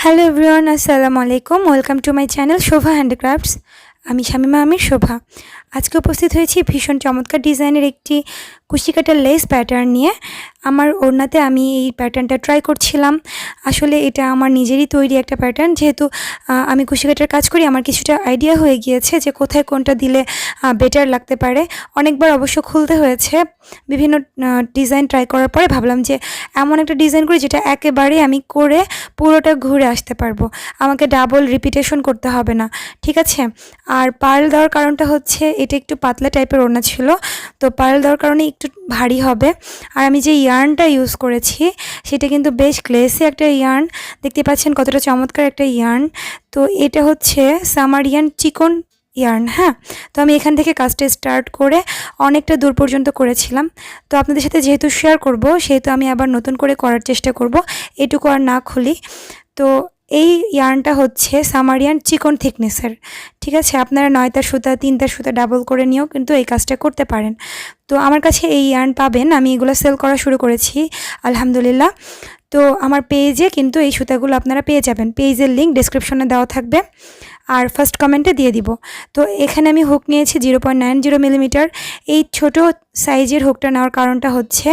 Hello everyone আসসালামু আলাইকুম welcome to my channel Shobha handicrafts আমি শামিমা আমির শোভা। আজকে উপস্থিত হয়েছি ভীষণ চমৎকার ডিজাইনের একটি কুশিকাটার লেস প্যাটার্ন নিয়ে। আমার ওড়নাতে আমি এই প্যাটার্নটা ট্রাই করছিলাম। আসলে এটা আমার নিজেরই তৈরি একটা প্যাটার্ন যেহেতু আমি কুশিকাটার কাজ করি, আমার কিছুটা আইডিয়া হয়ে গিয়েছে যে কোথায় কোনটা দিলে বেটার লাগতে পারে। অনেকবার অবশ্য খুলতে হয়েছে। বিভিন্ন ডিজাইন ট্রাই করার পরে ভাবলাম যে এমন একটা ডিজাইন করি যেটা একেবারে আমি করে পুরোটা ঘুরে আসতে পারব। আমাকে ডাবল রিপিটেশন করতে হবে না। ঠিক আছে? আর পার্ল দেওয়ার কারণটা হচ্ছে এটা একটু পাতলা টাইপের ওড়না ছিল, তো পার্ল দেওয়ার কারণে একটু ভারী হবে। আর আমি যে ইয়ার্নটা ইউজ করেছি, সেটা কিন্তু বেশ গ্লেসি একটা ইয়ার্ন দেখতে পাচ্ছেন কতটা চমৎকার একটা ইয়ার্ন তো এটা হচ্ছে সামার ইয়ার্ন চিকন ইয়ার্ন হ্যাঁ? তো আমি এখান থেকে কাজটা স্টার্ট করে অনেকটা দূর পর্যন্ত করেছিলাম। তো আপনাদের সাথে যেহেতু শেয়ার করব, সেহেতু আমি আবার নতুন করে করার চেষ্টা করব, এটুকু আর না খুলি। তো এই ইয়ার্নটা হচ্ছে সামারিয়ান চিকন থিকনেসের ঠিক আছে? আপনারা নয়টা সুতা, তিনটা সুতা ডাবল করে নিয়েও কিন্তু এই কাজটা করতে পারেন। তো আমার কাছে এই ইয়ার্ন পাবেন। আমি এগুলো সেল করা শুরু করেছি, আলহামদুলিল্লাহ। তো আমার পেজে কিন্তু এই সুতাগুলো আপনারা পেয়ে যাবেন। পেজের লিঙ্ক ডিসক্রিপশনে দেওয়া থাকবে। আর ফার্স্ট কমেন্টে দিয়ে দিব। তো এখানে আমি হুক নিয়েছি zero point nine zero millimeter এই ছোট সাইজের হুকটা নেওয়ার কারণটা হচ্ছে,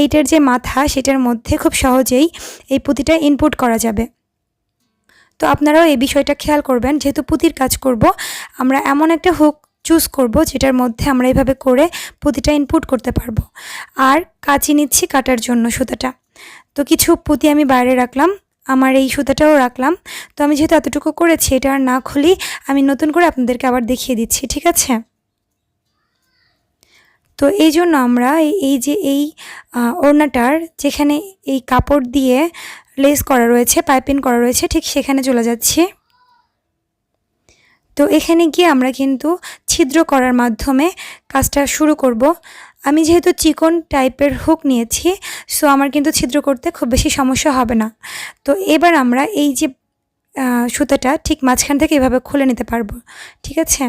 এইটার যে মাথা, সেটার মধ্যে খুব সহজেই এই পুঁতিটা ইনপুট করা যাবে। তো আপনারাও এই বিষয়টা খেয়াল করবেন। যেহেতু পুঁতির কাজ করব, আমরা এমন একটা হুক চুজ করব যেটার মধ্যে আমরা এইভাবে করে পুঁতিটা ইনপুট করতে পারব। আর কাচি নিচ্ছি কাটার জন্য সুতাটা। তো কিছু পুঁতি আমি বাইরে রাখলাম, আমার এই সুতাটাও রাখলাম। তো আমি যেহেতু এতটুকু করেছি, এটা আর না খুলি, আমি নতুন করে আপনাদেরকে আবার দেখিয়ে দিচ্ছি, ঠিক আছে? তো এই জন্য আমরা এই- যে এই ওড়নাটার যেখানে এই কাপড় দিয়ে লেস করা রয়েছে পাইপিং করা রয়েছে, ঠিক সেখানে চলে যাচ্ছি। তো এখানে গিয়ে আমরা কিন্তু ছিদ্র করার মাধ্যমে কাজটা শুরু করব। আমি যেহেতু চিকন টাইপের হুক নিয়েছি সো আমার কিন্তু ছিদ্র করতে খুব বেশি সমস্যা হবে না। তো এবার আমরা এই যে সুতাটা ঠিক মাঝখান থেকে এভাবে খুলে নিতে পারব, ঠিক আছে?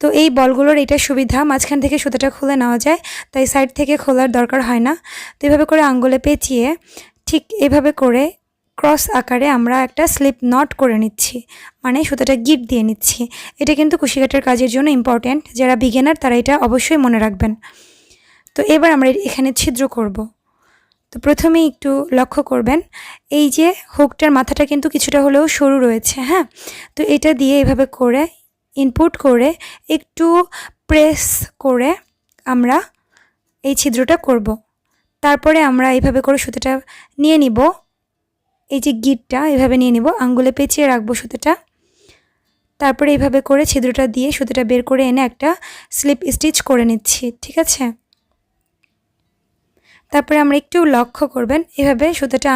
তো এই বলগুলোর এটা সুবিধা, মাঝখান থেকে সুতাটা খুলে নেওয়া যায়, তাই সাইড থেকে খোলার দরকার হয় না। তো এভাবে করে আঙ্গুলে পেঁচিয়ে ঠিক এভাবে করে ক্রস আকারে আমরা একটা স্লিপ নট করে নিচ্ছি। মানে সুতাটা গিট দিয়ে নিচ্ছি। এটা কিন্তু কুশিকাটার কাজের জন্য ইম্পর্ট্যান্ট যারা বিগিনার তারা এটা অবশ্যই মনে রাখবেন। তো এবার আমরা এখানে ছিদ্র করব। তো প্রথমেই একটু লক্ষ্য করবেন, এই যে হুকটার মাথাটা কিন্তু কিছুটা হলেও সরু রয়েছে হ্যাঁ? তো এটা দিয়ে এভাবে করে ইনপুট করে একটু প্রেস করে আমরা এই ছিদ্রটা করব। তারপরে আমরা এইভাবে করে সুতোটা নিয়ে নিব। এই যে গিটটা এভাবে নিয়ে নিব। আঙ্গুলে পেঁচিয়ে রাখব সুতোটা। তারপরে এইভাবে করে ছিদ্রটা দিয়ে সুতোটা বের করে এনে একটা স্লিপ স্টিচ করে নিচ্ছি, ঠিক আছে? তারপরে আমরা একটু লক্ষ্য করবেন, এভাবে সুতোটা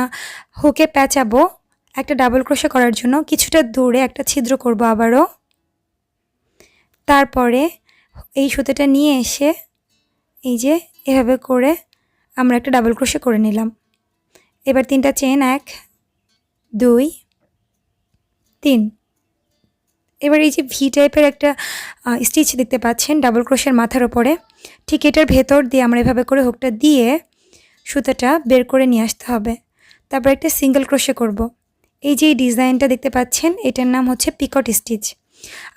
হুকে প্যাঁচাবো একটা ডাবল ক্রোশে করার জন্য। কিছুটা দূরে একটা ছিদ্র করব আবারও। তারপরে এই সুতোটা নিয়ে এসে এই যে এভাবে করে আমরা একটা ডাবল ক্রোশে করে নিলাম। এবার তিনটা চেন এক, দুই, তিন। এবার এই যে ভি টাইপের একটা স্টিচ দেখতে পাচ্ছেন ডাবল ক্রোশের মাথার ওপরে ঠিক এটার ভেতর দিয়ে আমরা এভাবে করে হুকটা দিয়ে সুতাটা বের করে নিয়ে আসতে হবে। তারপর একটা সিঙ্গেল ক্রোশে করব। এই যে ডিজাইনটা দেখতে পাচ্ছেন, এটার নাম হচ্ছে পিকট স্টিচ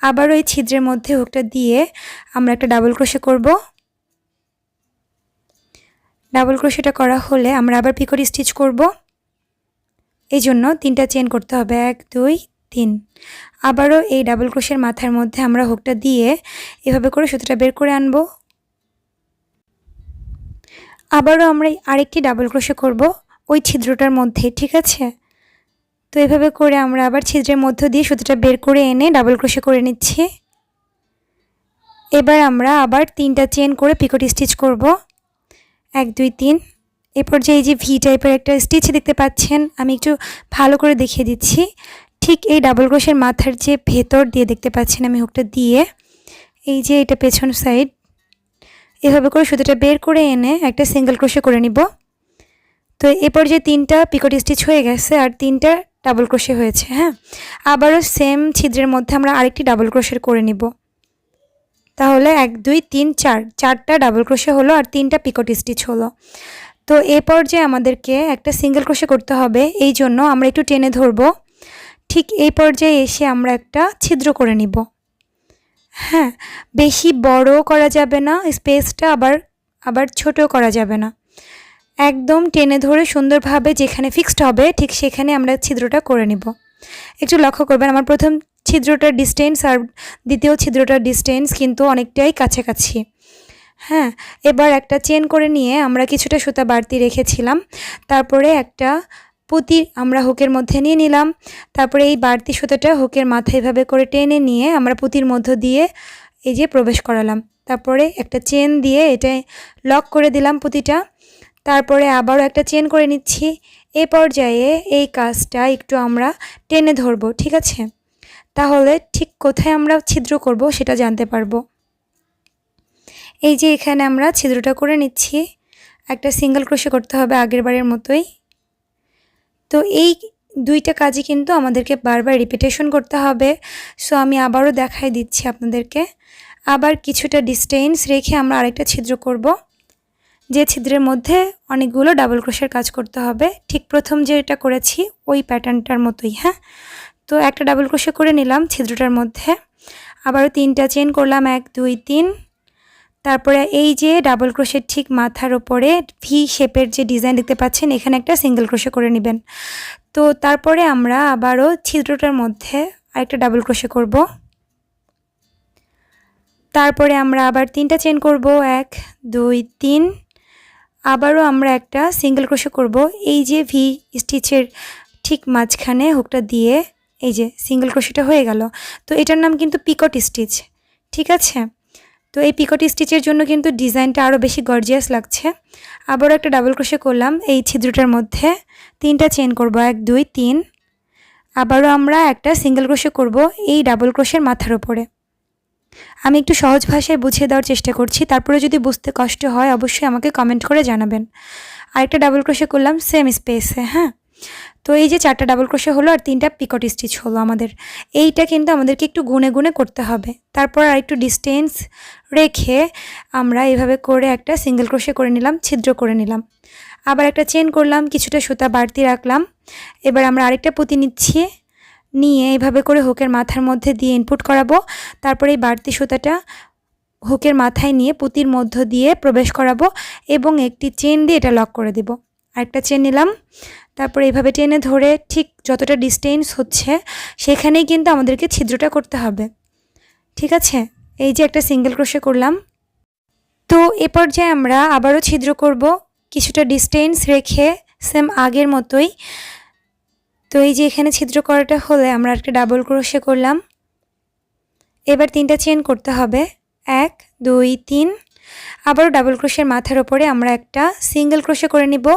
আবারও এই ছিদ্রের মধ্যে হুকটা দিয়ে আমরা একটা ডাবল ক্রোশে করব। ডাবল ক্রোশেটা করা হলে আমরা আবার পিকট স্টিচ করব। এই জন্য তিনটা চেন করতে হবে, এক, দুই, তিন। আবারও এই ডাবল ক্রোশের মাথার মধ্যে আমরা হুকটা দিয়ে এভাবে করে সুতোটা বের করে আনব। আবারও আমরা আরেকটি ডাবল ক্রোশে করব ওই ছিদ্রটার মধ্যে, ঠিক আছে? তো এভাবে করে আমরা আবার ছিদ্রের মধ্য দিয়ে সুতোটা বের করে এনে ডাবল ক্রোশে করে নিচ্ছি। এবার আমরা আবার তিনটা চেন করে পিকট স্টিচ করব। এক, দুই, তিন। এরপর যে এই যে ভি টাইপের একটা স্টিচ দেখতে পাচ্ছেন, আমি একটু ভালো করে দেখিয়ে দিচ্ছি। ঠিক এই ডাবল ক্রোশের মাথার যে ভেতর দিয়ে দেখতে পাচ্ছেন আমি হুকটা দিয়ে, এই যে এটা পেছন সাইড এভাবে করে সুতোটা বের করে এনে একটা সিঙ্গেল ক্রোশে করে নিব। তো এরপর যে তিনটা পিকট স্টিচ হয়ে গেছে আর তিনটা ডাবল ক্রোশে হয়েছে হ্যাঁ? আবারও সেম ছিদ্রের মধ্যে আমরা আরেকটি ডাবল ক্রোশের করে নিব। তাহলে এক, দুই, তিন, চার, চারটা ডাবল ক্রোশে হলো আর তিনটা পিকট স্টিচ হলো। তো এ পর্যায়ে আমাদেরকে একটা সিঙ্গেল ক্রোশে করতে হবে, এই জন্য আমরা একটু টেনে ধরবো। ঠিক এই পর্যায়ে এসে আমরা একটা ছিদ্র করে নিব। হ্যাঁ বেশি বড় করা যাবে না স্পেসটা আবার আবার ছোট করা যাবে না। একদম টেনে ধরে সুন্দরভাবে যেখানে ফিক্সড হবে, ঠিক সেখানে আমরা ছিদ্রটা করে নিব। একটু লক্ষ্য করবেন, আমার প্রথম ছিদ্রটার ডিস্টেন্স আর দ্বিতীয় ছিদ্রটার ডিস্টেন্স কিন্তু অনেকটাই কাছাকাছি। হ্যাঁ এবার একটা চেন করে নিয়ে আমরা কিছুটা সুতা বাড়তি রেখেছিলাম। তারপরে একটা পুঁতি আমরা হুকের মধ্যে নিয়ে নিলাম। তারপরে এই বাড়তি সুতাটা হুকের মাথায় এভাবে করে টেনে নিয়ে আমরা পুঁতির মধ্য দিয়ে এই যে প্রবেশ করালাম। তারপরে একটা চেন দিয়ে এটা লক করে দিলাম পুঁতিটা। তারপরে আবারও একটা চেন করে নিচ্ছি। এ পর্যায়ে এই কাজটা একটু আমরা টেনে ধরবো, ঠিক আছে? তাহলে ঠিক কোথায় আমরা ছিদ্র করব সেটা জানতে পারব। এই যে এখানে আমরা ছিদ্রটা করে নিচ্ছি, একটা সিঙ্গেল ক্রোশে করতে হবে আগের বারের মতোই। তো এই দুইটা কাজই কিন্তু আমাদেরকে বারবার রিপিটেশন করতে হবে। সো আমি আবারও দেখাই দিচ্ছি আপনাদেরকে। আবার কিছুটা ডিস্টেন্স রেখে আমরা আরেকটা ছিদ্র করব, যে ছিদ্রের মধ্যে অনেকগুলো ডাবল ক্রোশের কাজ করতে হবে। ঠিক প্রথম যেটা করেছি, ওই প্যাটার্নটার মতোই হ্যাঁ? তো একটা ডাবল ক্রোশে করে নিলাম ছিদ্রটার মধ্যে। আবারও তিনটা চেন করলাম, এক, দুই, তিন। তারপরে এই যে ডাবল ক্রোশের ঠিক মাথার ওপরে ভি শেপের যে ডিজাইন দেখতে পাচ্ছেন, এখানে একটা সিঙ্গেল ক্রোশে করে নেবেন। তো তারপরে আমরা আবারও ছিদ্রটার মধ্যে আরেকটা ডাবল ক্রোশে করব। তারপরে আমরা আবার তিনটা চেন করব, এক, দুই, তিন। আবারও আমরা একটা সিঙ্গেল ক্রোশে করব। এই যে ভি স্টিচের ঠিক মাঝখানে হুকটা দিয়ে এই যে সিঙ্গেল ক্রোশেটা হয়ে গেল। তো এটার নাম কিন্তু পিকট স্টিচ ঠিক আছে? তো এই পিকট স্টিচের জন্য কিন্তু ডিজাইনটা আরও বেশি গর্জিয়াস লাগছে। আবারও একটা ডাবল ক্রোশে করলাম, এই ছিদ্রটার মধ্যে। তিনটা চেন করব, এক, দুই, তিন। আবারও আমরা একটা সিঙ্গেল ক্রোশে করব এই ডাবল ক্রোশের মাথার ওপরে আমি একটু সহজ ভাষায় বুঝিয়ে দেওয়ার চেষ্টা করছি, তারপরে যদি বুঝতে কষ্ট হয় অবশ্যই আমাকে কমেন্ট করে জানাবেন। আরেকটা ডাবল ক্রোশে করলাম সেম স্পেসে হ্যাঁ? তো এই যে চারটা ডাবল ক্রোশে হলো আর তিনটা পিকট স্টিচ হলো আমাদের। এইটা কিন্তু আমাদেরকে একটু গুনে গুনে করতে হবে। তারপর আর একটু ডিস্টেন্স রেখে আমরা এভাবে করে একটা সিঙ্গেল ক্রোশে করে নিলাম, ছিদ্র করে নিলাম। আবার একটা চেন করলাম, কিছুটা সুতা বাড়তি রাখলাম। এবার আমরা আরেকটা পুঁতি নিচ্ছি, নিয়ে এইভাবে করে হুকের মাথার মধ্যে দিয়ে ইনপুট করাবো। তারপরে এই বাড়তি সুতাটা হুকের মাথায় নিয়ে পুঁতির মধ্য দিয়ে প্রবেশ করাবো এবং একটি চেন দিয়ে এটা লক করে দেব। আরেকটা চেন নিলাম। তারপরে এইভাবে টেনে ধরে ঠিক যতটা ডিস্টেন্স হচ্ছে, সেখানেই কিন্তু আমাদেরকে ছিদ্রটা করতে হবে। ঠিক আছে? এই যে একটা সিঙ্গেল ক্রোশে করলাম। তো এ পর্যায়ে আমরা আবারও ছিদ্র করব। কিছুটা ডিস্টেন্স রেখে সেম আগের মতোই। তো এই যে এখানে ছিদ্র করাটা হলে আমরা একটা ডাবল ক্রোশে করলাম। এবার তিনটা চেন করতে হবে। এক, দুই, তিন। আবারও ডাবল ক্রোশের মাথার ওপরে আমরা একটা সিঙ্গেল ক্রোশে করে নিব।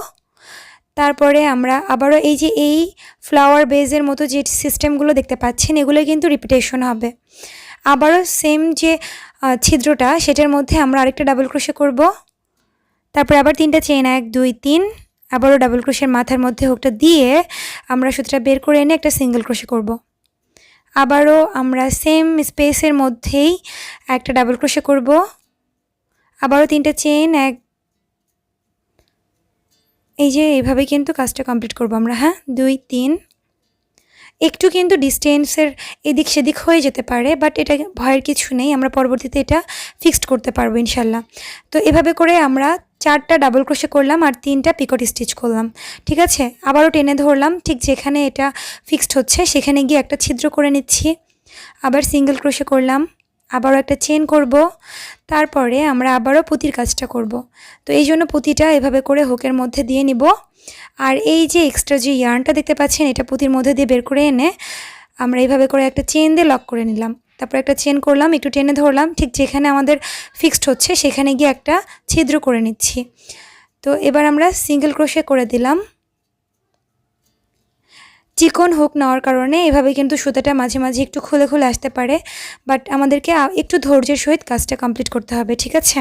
তারপরে আমরা আবারও এই যে এই ফ্লাওয়ার বেজের মতো যে সিস্টেমগুলো দেখতে পাচ্ছেন এগুলো কিন্তু রিপিটেশন হবে। আবারও সেম যে ছিদ্রটা, সেটার মধ্যে আমরা আরেকটা ডাবল ক্রোশে করব। তারপরে আবার তিনটা চেন এক, দুই, তিন, আবারও ডাবল ক্রোশের মাথার মধ্যে হুকটা দিয়ে আমরা সুতোটা বের করে এনে একটা সিঙ্গেল ক্রোশে করব। আবারও আমরা সেম স্পেসের মধ্যেই একটা ডাবল ক্রোশে করব। আবারও তিনটা চেন এক এই যে এইভাবে কিন্তু কাজটা কমপ্লিট করব আমরা হ্যাঁ? দুই, তিন। একটু কিন্তু ডিস্টেন্সের এদিক সেদিক হয়ে যেতে পারে বাট এটা ভয়ের কিছু নেই, আমরা পরবর্তীতে এটা ফিক্সড করতে পারব ইনশাল্লাহ। তো এভাবে করে আমরা চারটা ডাবল ক্রোশে করলাম আর তিনটা পিকট স্টিচ করলাম, ঠিক আছে? আবারও টেনে ধরলাম, ঠিক যেখানে এটা ফিক্সড হচ্ছে, সেখানে গিয়ে একটা ছিদ্র করে নিচ্ছি। আবার সিঙ্গেল ক্রোশে করলাম। আবারও একটা চেন করব, তারপরে আমরা আবারও পুঁতির কাজটা করব। তো এই জন্য পুঁতিটা এভাবে করে হুকের মধ্যে দিয়ে নিব। আর এই যে এক্সট্রা যে ইয়ার্নটা দেখতে পাচ্ছেন, এটা পুঁতির মধ্যে দিয়ে বের করে এনে আমরা এইভাবে করে একটা চেন দিয়ে লক করে নিলাম। তারপর একটা চেন করলাম, একটু টেনে ধরলাম, ঠিক যেখানে আমাদের ফিক্সড হচ্ছে সেখানে গিয়ে একটা ছিদ্র করে নিচ্ছি। তো এবার আমরা সিঙ্গেল ক্রোশে করে দিলাম। চিকন হুক নেওয়ার কারণে এভাবে কিন্তু সুতাটা মাঝে মাঝে একটু খুলে খুলে আসতে পারে। বাট আমাদেরকে একটু ধৈর্যের সহিত কাজটা কমপ্লিট করতে হবে, ঠিক আছে?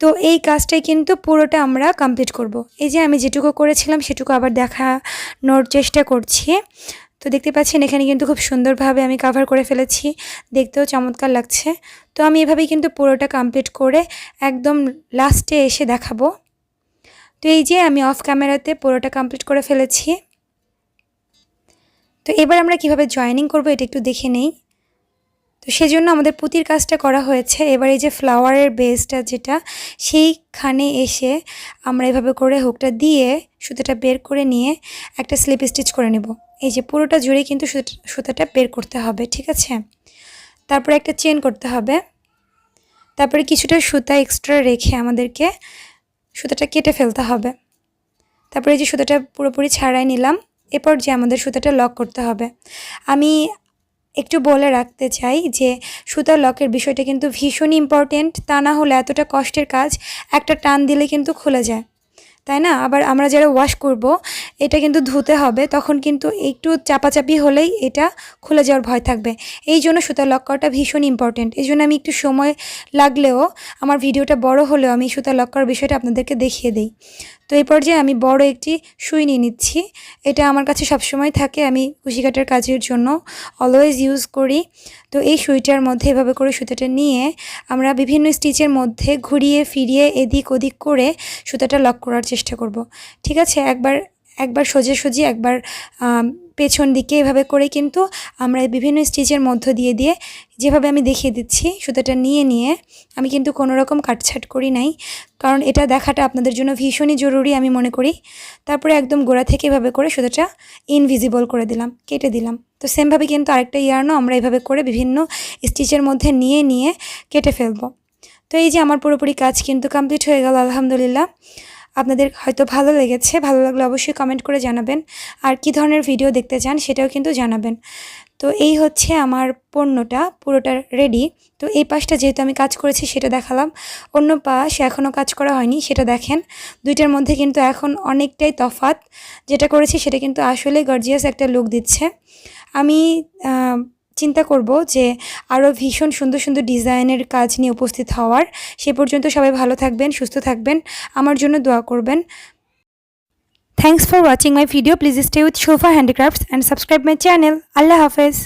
তো এই কাজটাই কিন্তু পুরোটা আমরা কমপ্লিট করব। এই যে আমি যেটুকু করেছিলাম সেটুকু আবার দেখানোর চেষ্টা করছি। তো দেখতে পাচ্ছেন এখানে কিন্তু খুব সুন্দরভাবে আমি কাভার করে ফেলেছি। দেখতেও চমৎকার লাগছে। তো আমি এভাবেই কিন্তু পুরোটা কমপ্লিট করে একদম লাস্টে এসে দেখাবো। তো এই যে আমি অফ ক্যামেরাতে পুরোটা কমপ্লিট করে ফেলেছি। তো এবার আমরা কীভাবে জয়েনিং করব এটা একটু দেখে নেই। তো সেজন্য আমাদের পুঁতির কাজটা করা হয়েছে। এবার এই যে ফ্লাওয়ারের বেসটা যেটা, সেইখানে এসে আমরা এভাবে করে হুকটা দিয়ে সুতোটা বের করে নিয়ে একটা স্লিপ স্টিচ করে নেব। এই যে পুরোটা জুড়ে কিন্তু সুতাটা বের করতে হবে, ঠিক আছে? তারপরে একটা চেন করতে হবে। তারপরে কিছুটা সুতা এক্সট্রা রেখে আমাদেরকে সুতাটা কেটে ফেলতে হবে। তারপরে এই যে সুতাটা পুরোপুরি ছাড়াই নিলাম। এরপর যে আমাদের সুতাটা লক করতে হবে। আমি একটু বলে রাখতে চাই যে, সুতার লকের বিষয়টা কিন্তু ভীষণই ইম্পর্টেন্ট তা না হলে এতটা কষ্টের কাজ একটা টান দিলে কিন্তু খুলে যায়। তাই না? আবার আমরা যারা ওয়াশ করব, এটা কিন্তু ধুতে হবে, তখন কিন্তু একটু চাপাচাপি হলেই এটা খুলে যাওয়ার ভয় থাকবে। এই জন্য সুতা লক করাটা ভীষণ ইম্পর্টেন্ট এই জন্য আমি একটু সময় লাগলেও, আমার ভিডিওটা বড় হলেও আমি সুতা লক করার বিষয়টা আপনাদেরকে দেখিয়ে দিই। তো এই পর্যায়ে আমি বড় একটি সুই নিয়ে নিচ্ছি। এটা আমার কাছে সবসময় থাকে। আমি কুশি কাটার কাজের জন্য অলওয়েজ ইউজ করি। তো এই সুইটার মধ্যে এভাবে করে সুতাটা নিয়ে আমরা বিভিন্ন স্টিচের মধ্যে ঘুরিয়ে, ফিরিয়ে, এদিক ওদিক করে সুতাটা লক করার চেষ্টা করব। ঠিক আছে? একবার একবার সোজাসুজি সোজে একবার পেছন দিকে এভাবে করে কিন্তু আমরা বিভিন্ন স্টিচের মধ্য দিয়ে দিয়ে যেভাবে আমি দেখিয়ে দিচ্ছি, সুতাটা নিয়ে নিয়ে আমি কিন্তু কোনো রকম কাটছাট করি নাই। কারণ এটা দেখাটা আপনাদের জন্য ভীষণই জরুরি আমি মনে করি। তারপরে একদম গোড়া থেকে এভাবে করে সুতাটা ইনভিজিবল করে দিলাম, কেটে দিলাম। তো সেমভাবে কিন্তু আরেকটা ইয়ার্নও আমরা এভাবে করে বিভিন্ন স্টিচের মধ্যে নিয়ে নিয়ে কেটে ফেলব। তো এই যে আমার পুরোপুরি কাজ কিন্তু কমপ্লিট হয়ে গেল, আলহামদুলিল্লাহ। আপনাদের হয়তো ভালো লেগেছে, ভালো লাগলে অবশ্যই কমেন্ট করে জানাবেন। আর কি ধরনের ভিডিও দেখতে চান সেটাও কিন্তু জানাবেন। তো এই হচ্ছে আমার পণ্যটা, পুরোটা রেডি তো এই পাশটা যেহেতু আমি কাজ করেছি সেটা দেখালাম। অন্য পাশ এখনও কাজ করা হয়নি, সেটা দেখেন। দুইটার মধ্যে কিন্তু এখন অনেকটাই তফাত যেটা করেছি সেটা কিন্তু আসলে গর্জিয়াস একটা লুক দিচ্ছে। আমি চিন্তা করব যে আরও ভীষণ সুন্দর সুন্দর ডিজাইনের কাজ নিয়ে উপস্থিত হওয়ার। সে পর্যন্ত সবাই ভালো থাকবেন, সুস্থ থাকবেন। আমার জন্য দোয়া করবেন। Thanks for watching my video please stay with Shobha handicrafts and subscribe my channel আল্লাহ হাফেজ।